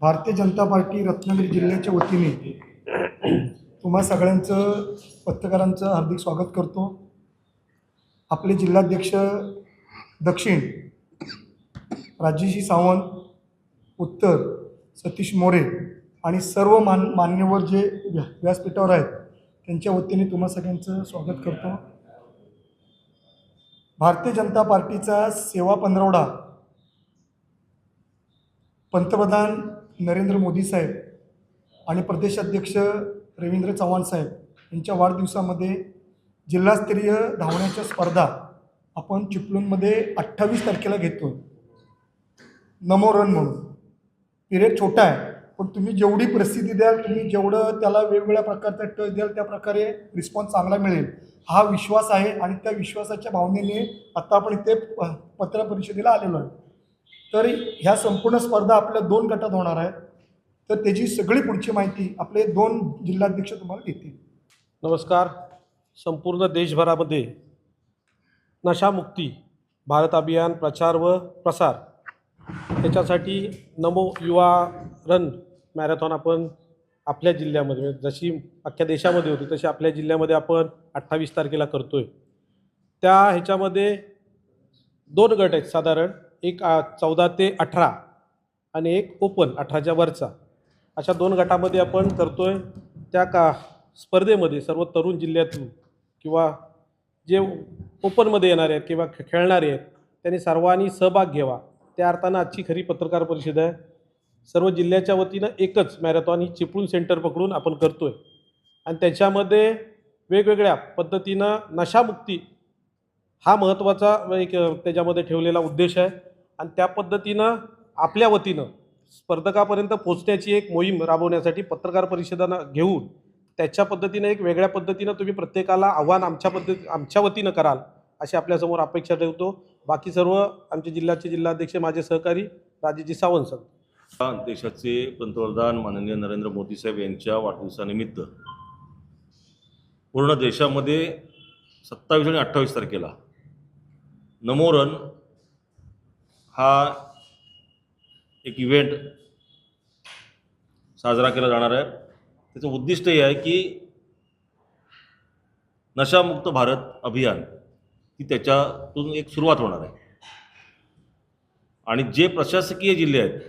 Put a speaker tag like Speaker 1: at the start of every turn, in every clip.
Speaker 1: Bharatiya Janata party Ratnagiri जिल्ह्याच्या वतीने तुम्हा सगळ्यांचं पत्रकारांचं हार्दिक स्वागत करतो. आपले जिल्हाध्यक्ष दक्षिण राजेशी सावंत उत्तर सतीश मोरे आणि सर्व मान मान्यवर जे व्या व्यासपीठावर आहेत त्यांच्या वतीने तुम्हा सगळ्यांचं स्वागत करतो. भारतीय जनता पार्टीचा सेवा पंधरवडा पंतप्रधान नरेंद्र मोदी साहेब आणि प्रदेशाध्यक्ष रवींद्र चव्हाण साहेब यांच्या वाढदिवसामध्ये जिल्हास्तरीय धावण्याच्या स्पर्धा आपण चिपळूणमध्ये अठ्ठावीस तारखेला घेतो. नमो रन म्हणून. पिरियड छोटा आहे पण तुम्ही जेवढी प्रसिद्धी द्याल तुम्ही जेवढं त्याला वेगवेगळ्या प्रकारचा टच द्याल त्या प्रकारे रिस्पॉन्स चांगला मिळेल. हा विश्वास आहे आणि त्या विश्वासाच्या भावनेने आता आपण इथे प- पत्र परिषदेला आलेलो आहे. तर ह्या संपूर्ण स्पर्धा आपल्या दोन गटात होणार आहेत. तर त्याची सगळी पुढची माहिती आपले दोन जिल्हाध्यक्ष तुम्हाला देतील.
Speaker 2: नमस्कार. संपूर्ण देशभरामध्ये नशामुक्ती भारत अभियान प्रचार व प्रसार त्याच्यासाठी नमो युवा रन मॅरेथॉन आपण आपल्या जिल्ह्यामध्ये म्हणजे जशी अख्ख्या देशामध्ये होती तशी आपल्या जिल्ह्यामध्ये आपण अठ्ठावीस तारखेला करतो आहे त्या ह्याच्यामध्ये दोन गट आहेत साधारण. एक चौदा ते अठरा आणि एक ओपन अठराच्या वरचा. अशा दोन गटामध्ये आपण करतो आहे त्या का स्पर्धेमध्ये सर्व तरुण जिल्ह्यातून किंवा जे ओपनमध्ये येणारे आहेत किंवा खे- खेळणारे आहेत त्यांनी सर्वांनी सहभाग घ्यावा. त्या अर्थानं आजची खरी पत्रकार परिषद आहे. सर्व जिल्ह्याच्या वतीनं एकच मॅरेथॉन ही चिपळूण सेंटर पकडून आपण करतो आहे आणि त्याच्यामध्ये वेगवेगळ्या पद्धतीनं नशामुक्ती हा महत्त्वाचा एक त्याच्यामध्ये ठेवलेला उद्देश आहे. आणि त्या पद्धतीनं आपल्या वतीनं स्पर्धकापर्यंत पोचण्याची एक मोहीम राबवण्यासाठी पत्रकार परिषदांना घेऊन त्याच्या पद्धतीनं एक वेगळ्या पद्धतीनं तुम्ही प्रत्येकाला आव्हान आमच्या पद्धती आमच्या वतीनं कराल अशी आपल्यासमोर अपेक्षा ठेवतो. बाकी सर्व आमचे जिल्ह्याचे जिल्हाध्यक्ष माझे सहकारी राजेजी सावंत सर.
Speaker 3: देशाचे पंतप्रधान माननीय नरेंद्र मोदी साहेब यांच्या वाढदिवसानिमित्त पूर्ण देशामध्ये सत्तावीस आणि अठ्ठावीस तारखेला नमोरन हा एक इव्हेंट साजरा केला जाणार आहे. त्याचं उद्दिष्ट हे आहे की नशामुक्त भारत अभियान ही त्याच्यातून एक सुरुवात होणार आहे. आणि जे प्रशासकीय जिल्हे आहेत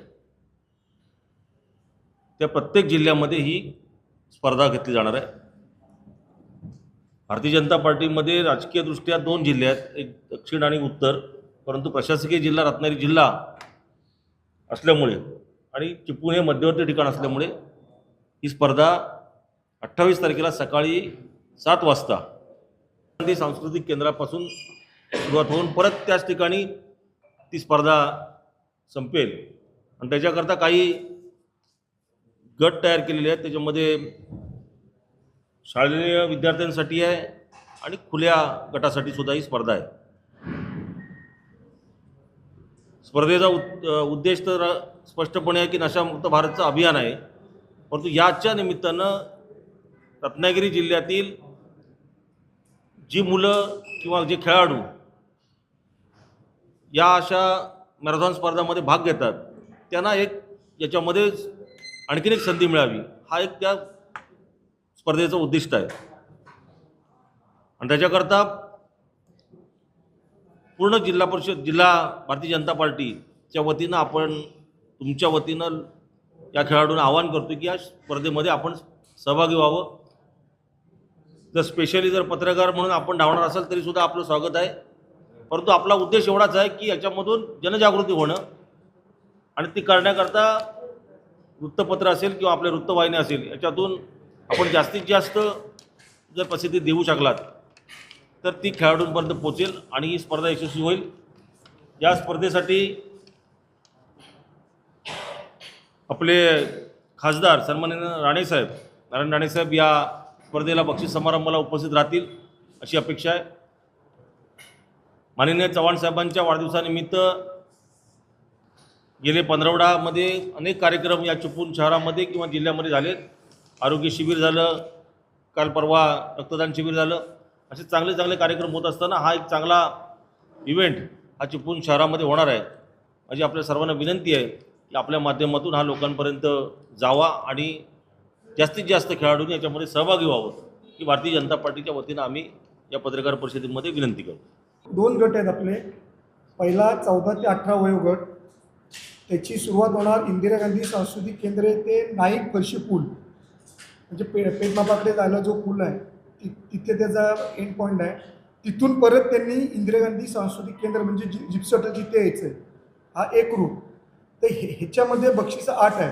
Speaker 3: त्या प्रत्येक जिल्ह्यामध्ये ही स्पर्धा घेतली जाणार आहे. भारतीय जनता पार्टीमध्ये राजकीयदृष्ट्या दोन जिल्हे आहेत एक दक्षिण आणि उत्तर. परंतु प्रशासकीय जिल्हा रत्नागिरी जिल्हा असल्यामुळे आणि चिपळूण हे मध्यवर्ती ठिकाण असल्यामुळे ही स्पर्धा अठ्ठावीस तारखेला सकाळी सात वाजता गांधी सांस्कृतिक केंद्रापासून सुरुवात होऊन परत त्याच ठिकाणी ती स्पर्धा संपेल. आणि त्याच्याकरता काही गट तयार केलेले आहेत. त्याच्यामध्ये शालेय विद्यार्थ्यांसाठी आहे आणि खुल्या गटासाठी सुद्धा ही स्पर्धा आहे. स्पर्धेचा उद उद्देश तर स्पष्टपणे आहे की नशामुक्त भारतचं अभियान आहे. परंतु याच्या निमित्तानं रत्नागिरी जिल्ह्यातील जी मुलं किंवा जे खेळाडू या अशा मॅरेथॉन स्पर्धामध्ये भाग घेतात त्यांना एक याच्यामध्ये आणखीन एक संधी मिळावी हा एक त्या स्पर्धेचं उद्दिष्ट आहे. आणि त्याच्याकरता पूर्ण जिल्हा परिषद जिल्हा भारतीय जनता पार्टीच्या वतीनं आपण तुमच्या वतीनं या खेळाडूंना आवाहन करतो की या स्पर्धेमध्ये आपण सहभागी व्हावं. जर स्पेशली जर पत्रकार म्हणून आपण धावणार असाल तरीसुद्धा आपलं स्वागत आहे. परंतु आपला उद्देश एवढाच आहे की याच्यामधून जनजागृती होणं आणि ती करण्याकरता वृत्तपत्र असेल किंवा आपल्या वृत्तवाहिनी असेल याच्यातून आपण जास्तीत जास्त जर प्रसिद्धी देऊ शकलात तर ती खेळाडूंपर्यंत पोचेल आणि ही स्पर्धा यशस्वी होईल. या स्पर्धेसाठी आपले खासदार सन्मान्य राणेसाहेब नारायण राणेसाहेब या स्पर्धेला बक्षीस समारंभाला उपस्थित राहतील अशी अपेक्षा आहे. माननीय चव्हाण साहेबांच्या वाढदिवसानिमित्त गेले पंधरवडामध्ये अनेक कार्यक्रम या चिपळूण शहरामध्ये किंवा जिल्ह्यामध्ये झालेत. आरोग्य शिबिर झालं काल परवा रक्तदान शिबिर झालं. असे चांगले चांगले कार्यक्रम होत असताना हा एक चांगला इव्हेंट हा चिपळूण शहरामध्ये होणार आहे. माझी आपल्या सर्वांना विनंती आहे की आपल्या माध्यमातून हा लोकांपर्यंत जावा आणि जास्तीत जास्त खेळाडूंनी याच्यामध्ये सहभागी व्हावं ही भारतीय जनता पार्टीच्या वतीनं आम्ही या पत्रकार परिषदेमध्ये विनंती करतो.
Speaker 1: दोन गट आहेत आपले. पहिला चौदा ते अठरा वयोगट. त्याची सुरुवात होणार इंदिरा गांधी सांस्कृतिक केंद्र ते नाईक फरशी पूल. म्हणजे पे पेटमापाकडे जायला जो पूल आहे ति तिथे त्याचा एंड पॉईंट आहे. तिथून परत त्यांनी इंदिरा गांधी सांस्कृतिक केंद्र म्हणजे जि जिप्सटल जिथे यायचं आहे हा एक रूट तर हे ह्याच्यामध्ये बक्षीस आठ आहे.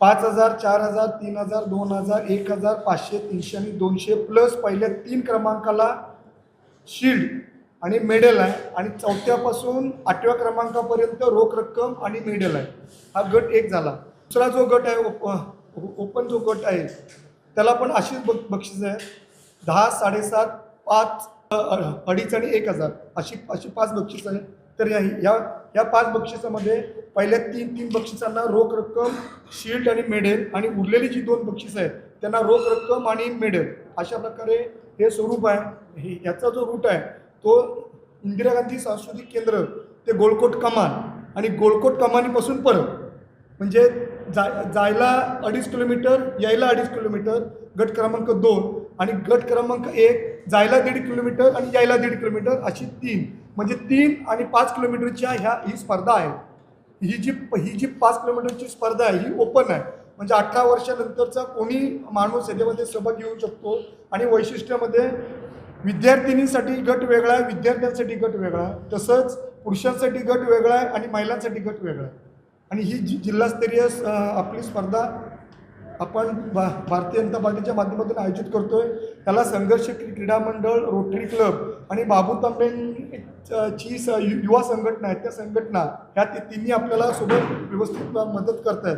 Speaker 1: पाच हजार चार हजार तीन हजार दोन हजार एक हजार पाचशे तीनशे आणि दोनशे प्लस पहिल्या तीन क्रमांकाला शिल्ड आणि मेडल आहे. आणि चौथ्यापासून आठव्या क्रमांकापर्यंत रोख रक्कम आणि मेडल आहे. हा गट एक झाला. दुसरा जो गट आहे ओप ओपन जो गट आहे त्याला पण अशीच ब बक्षीस आहे. दहा साडेसात पाच अडीच आणि एक हजार अशी अशी पाच बक्षीस आहे. तर या या या पाच बक्षिसामध्ये पहिल्या तीन तीन बक्षिसांना रोख रक्कम शील्ड आणि मेडल आणि उरलेली जी दोन बक्षीस आहेत त्यांना रोख रक्कम आणि मेडल अशा प्रकारे हे स्वरूप आहे. हे याचा जो रूट आहे तो इंदिरा गांधी सांस्कृतिक केंद्र ते गोलकोट कमान आणि गोलकोट कमानीपासून परत. म्हणजे जा जायला अडीच किलोमीटर यायला अडीच किलोमीटर गट क्रमांक दोन आणि गट क्रमांक एक जायला दीड किलोमीटर आणि यायला दीड किलोमीटर अशी तीन. म्हणजे तीन आणि पाच किलोमीटरच्या ह्या ही स्पर्धा आहे. ही जी ही जी पाच किलोमीटरची स्पर्धा आहे ही ओपन आहे. म्हणजे अठरा वर्षानंतरचा कोणी माणूस याच्यामध्ये सहभाग घेऊ शकतो आणि वैशिष्ट्यामध्ये विद्यार्थिनींसाठी गट वेगळा आहे विद्यार्थ्यांसाठी गट वेगळा आहे. तसंच पुरुषांसाठी गट वेगळा आहे आणि महिलांसाठी गट वेगळा आहे. आणि ही जी जिल्हास्तरीय आपली स्पर्धा आपण भा भारतीय जनता पार्टीच्या माध्यमातून आयोजित करतो आहे त्याला संघर्ष क्रीडा मंडळ रोटरी क्लब आणि बाबू तांबेंची स यु- युवा संघटना आहेत. त्या संघटना ह्या ति- तिन्ही आपल्याला सोबत व्यवस्थित मदत करत आहेत